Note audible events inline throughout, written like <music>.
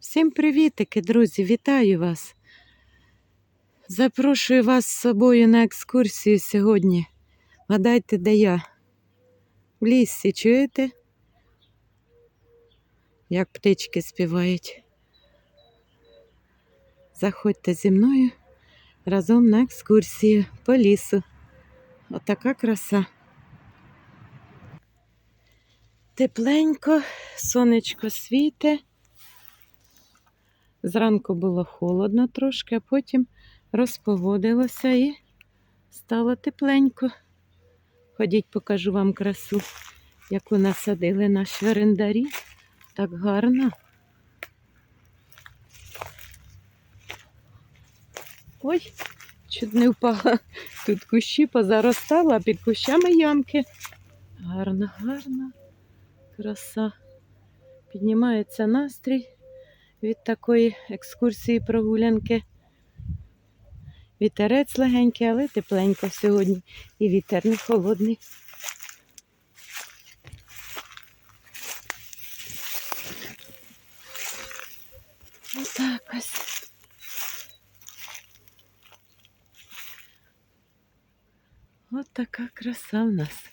Всім привітики, друзі! Вітаю вас! Запрошую вас з собою на екскурсію сьогодні. Гадайте, де я? В лісі, чуєте? Як птички співають. Заходьте зі мною разом на екскурсію по лісу. Отака краса. Тепленько, сонечко світе. Зранку було холодно трошки, а потім розпогодилося і стало тепленько. Ходіть, покажу вам красу, яку насадили наші орендарі. Так гарно. Ой, чуть не впала. Тут кущі позаростала, а під кущами ямки. Гарно, гарно, краса. Піднімається настрій від такої екскурсії прогулянки. Вітерець легенький, але тепленько сьогодні. І вітер не холодний. Отак ось. От така краса в нас.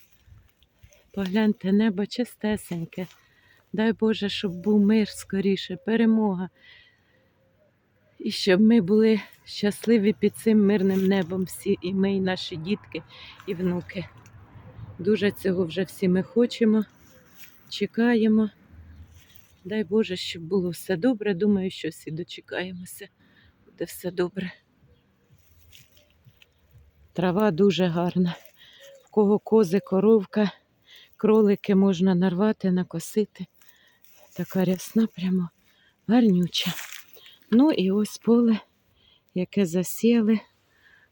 Погляньте, небо чистесеньке. Дай Боже, щоб був мир скоріше, перемога. І щоб ми були щасливі під цим мирним небом всі, і ми, і наші дітки, і внуки. Дуже цього вже всі ми хочемо, чекаємо. Дай Боже, щоб було все добре. Думаю, що всі дочекаємося. Буде все добре. Трава дуже гарна. В кого кози, коровка, кролики можна нарвати, накосити. Така рясна, прямо гарнюча. Ну і ось поле, яке засіяли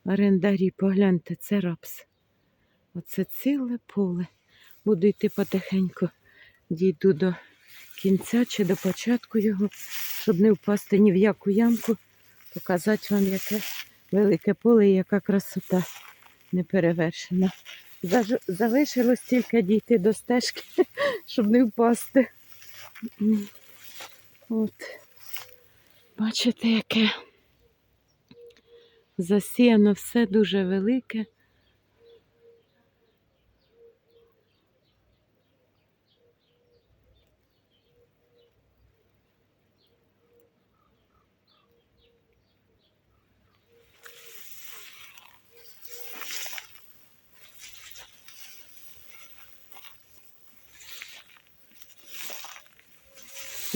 орендарі. Погляньте, це рапс. Оце ціле поле. Буду йти потихеньку, дійду до кінця чи до початку його, щоб не впасти ні в яку ямку, показати вам, яке велике поле і яка красота неперевершена. Залишилось тільки дійти до стежки, <laughs> щоб не впасти. От. Бачите, яке засіяно все дуже велике.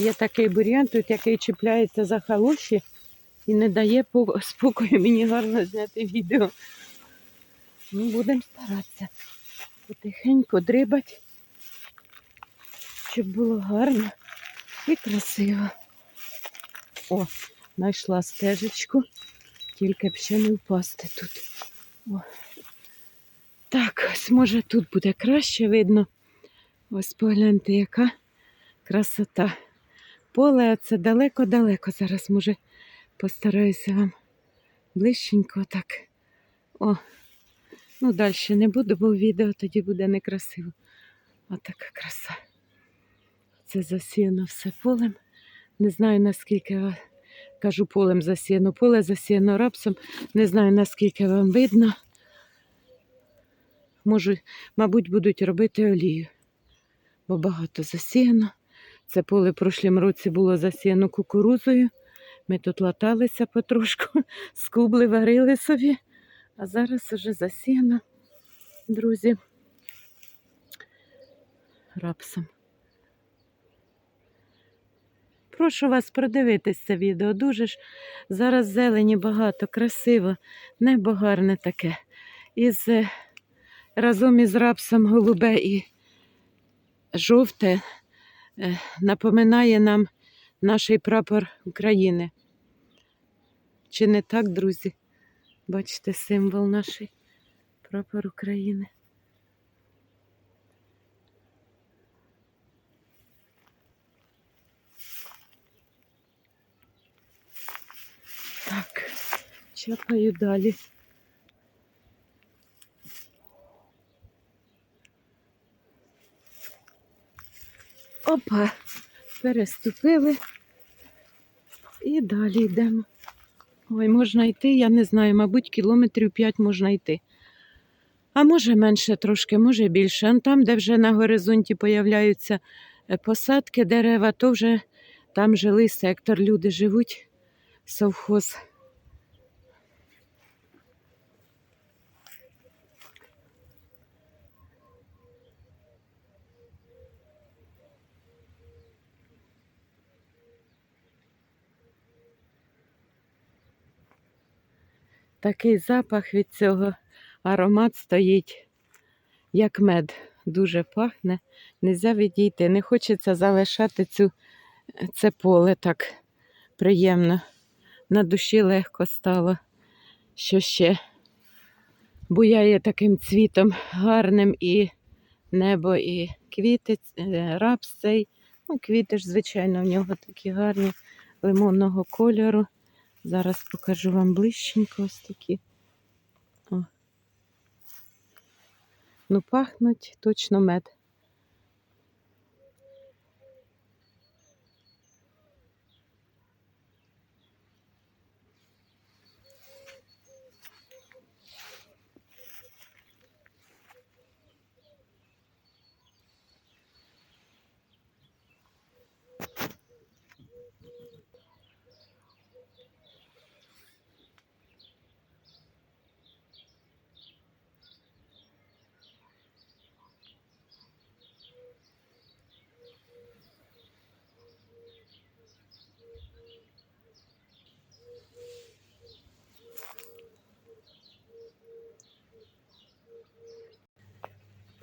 Є такий бур'ян, тут який чіпляється за халоші і не дає спокою мені гарно зняти відео. Ну, будемо старатися потихеньку дрибати, щоб було гарно і красиво. О, знайшла стежечку, тільки б ще не впасти тут. О. Так, ось може тут буде краще видно. Ось погляньте, яка красота. Поле це далеко-далеко. Зараз, може, постараюся вам ближченько так. О, ну далі не буду, бо відео тоді буде некрасиво. Отака краса. Це засіяно все полем. Не знаю, наскільки ва- кажу полем засіяно, поле засіяно рапсом. Не знаю, наскільки вам видно. Можу, мабуть, будуть робити олію, бо багато засіяно. Це поле в прошлім році було засіяно кукурузою. Ми тут латалися потрошку, <laughs> скубли варили собі, а зараз уже засіяно, друзі, рапсом. Прошу вас продивитися це відео. Дуже ж зараз зелені багато, красиво, небо гарне таке. Із, е, разом із рапсом голубе і жовте напоминає нам наш прапор України. Чи не так, друзі? Бачите, символ наш прапор України. Так, чапаю далі. Опа, переступили. І далі йдемо. Ой, можна йти, я не знаю, мабуть, кілометрів 5 можна йти. А може менше трошки, може більше. Там, де вже на горизонті появляються е, посадки, дерева, то вже там жилий сектор, люди живуть, совхоз. Такий запах від цього аромат стоїть, як мед. Дуже пахне. Нельзя відійти. Не хочеться залишати цю, це поле так приємно. На душі легко стало. Що ще буяє таким цвітом гарним і небо, і квіти, е, рапс цей. Ну, квіти ж, звичайно, в нього такі гарні лимонного кольору. Зараз покажу вам ближченько ось такі. О. Ну, пахнуть точно мед.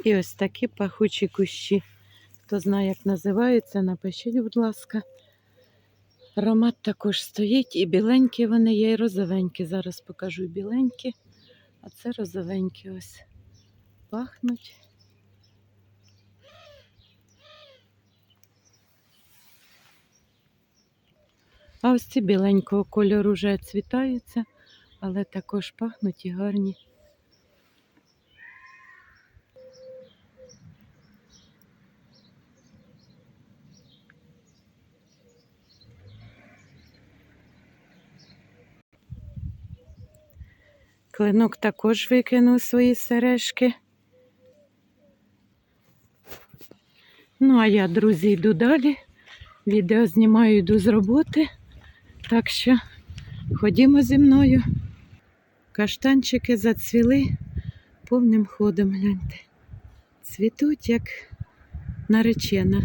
І ось такі пахучі кущі. Хто знає, як називаються, напишіть, будь ласка. Аромат також стоїть, і біленькі вони є, і розовенькі. Зараз покажу біленькі, а це розовенькі ось пахнуть. А ось ці біленького кольору вже цвітаються, але також пахнуть і гарні. Клинок також викинув свої сережки. Ну, а я, друзі, йду далі. Відео знімаю, йду з роботи. Так що ходімо зі мною. Каштанчики зацвіли повним ходом, гляньте. Цвітуть, як наречена.